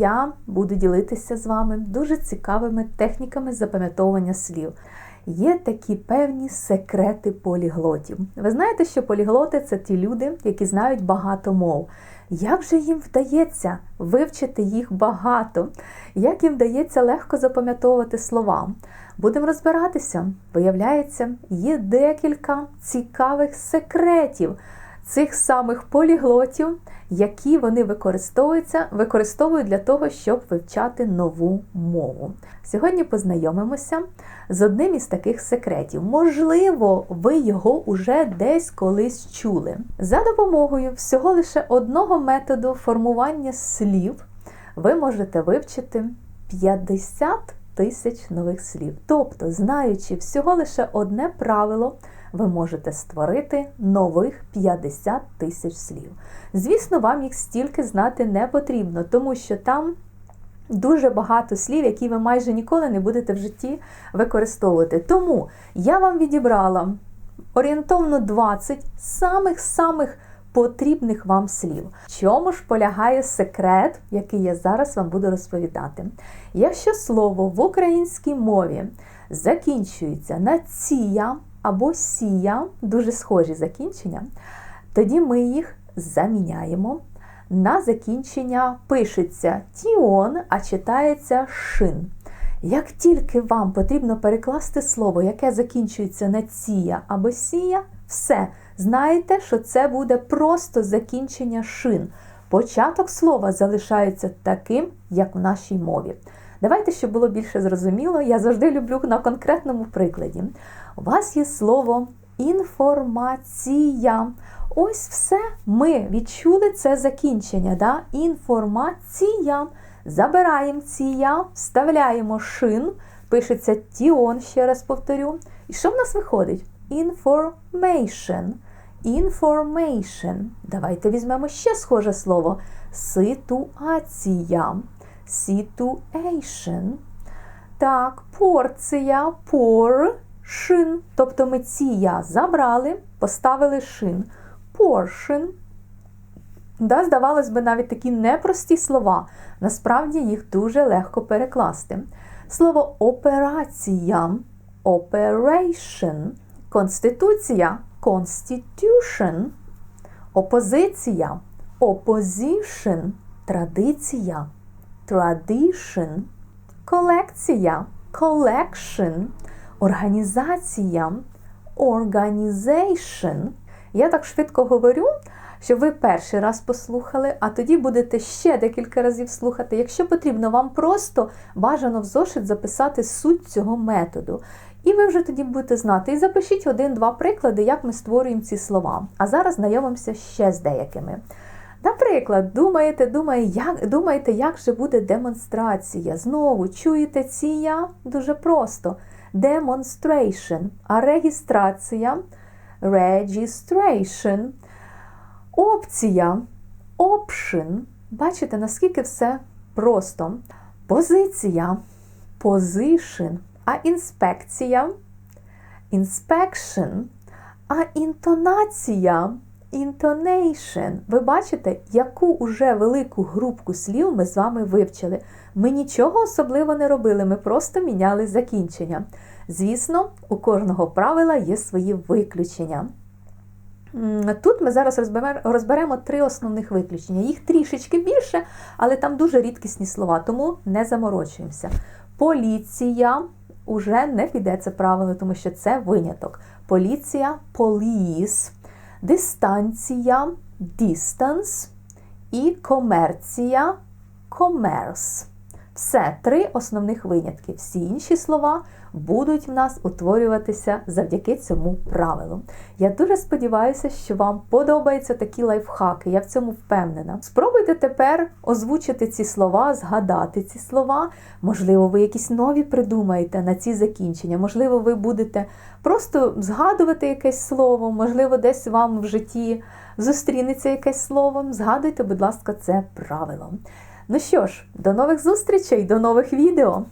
я буду ділитися з вами дуже цікавими техніками запам'ятовування слів. Є такі певні секрети поліглотів. Ви знаєте, що поліглоти це ті люди, які знають багато мов. Як же їм вдається вивчити їх багато? Як їм вдається легко запам'ятовувати слова? Будемо розбиратися. Виявляється, є декілька цікавих секретів цих самих поліглотів, які вони використовуються, використовують для того, щоб вивчати нову мову. Сьогодні познайомимося з одним із таких секретів. Можливо, ви його уже десь колись чули. За допомогою всього лише одного методу формування слів ви можете вивчити 50 тисяч нових слів. Тобто, знаючи всього лише одне правило, ви можете створити нових 50 тисяч слів. Звісно, вам їх стільки знати не потрібно, тому що там дуже багато слів, які ви майже ніколи не будете в житті використовувати. Тому я вам відібрала орієнтовно 20 самих-самих потрібних вам слів. Чому ж полягає секрет, який я зараз вам буду розповідати? Якщо слово в українській мові закінчується на ція або сія, дуже схожі закінчення, тоді ми їх заміняємо. На закінчення пишеться тіон, а читається шин. Як тільки вам потрібно перекласти слово, яке закінчується на ція або сія, все, знаєте, що це буде просто закінчення шин. Початок слова залишається таким, як в нашій мові. Давайте, щоб було більше зрозуміло, я завжди люблю на конкретному прикладі. У вас є слово інформація. Ось все ми відчули це закінчення. Да? Інформація. Забираємо ція, вставляємо шин, пишеться тіон, ще раз повторю. І що в нас виходить? Information. Information. Давайте візьмемо ще схоже слово. Ситуація. Situation. Так, порція, portion. Тобто ми ція забрали, поставили шин. Portion. Да, Здавалось би, навіть такі непрості слова. Насправді їх дуже легко перекласти. Слово операція, operation, конституція, constitution, опозиція, opposition, традиція, tradition, колекція, collection, організація, organization. Я так швидко говорю, що ви перший раз послухали, а тоді будете ще декілька разів слухати. Якщо потрібно, вам просто бажано в зошит записати суть цього методу. І ви вже тоді будете знати. І запишіть один-два приклади, як ми створюємо ці слова. А зараз знайомимося ще з деякими. Наприклад, думаєте, думає, як, думаєте, як же буде демонстрація? Знову чуєте ція? Дуже просто. Demonstration. А регістрація registration. Опція option. Бачите, наскільки все просто. Позиція position. А інспекція inspection. А інтонація intonation. Ви бачите, яку уже велику групку слів ми з вами вивчили. Ми нічого особливо не робили, ми просто міняли закінчення. Звісно, у кожного правила є свої виключення. Тут ми зараз розберемо три основних виключення. Їх трішечки більше, але там дуже рідкісні слова, тому не заморочуємося. Поліція уже не піде це правило, тому що це виняток. Поліція police, дистанція distance і комерція commerce. Все три основних винятки. Всі інші слова будуть в нас утворюватися завдяки цьому правилу. Я дуже сподіваюся, що вам подобаються такі лайфхаки, я в цьому впевнена. Спробуйте тепер озвучити ці слова, згадати ці слова. Можливо, ви якісь нові придумаєте на ці закінчення, можливо, ви будете просто згадувати якесь слово, можливо, десь вам в житті зустрінеться якесь слово. Згадуйте, будь ласка, це правило. Ну що ж, до нових зустрічей, до нових відео!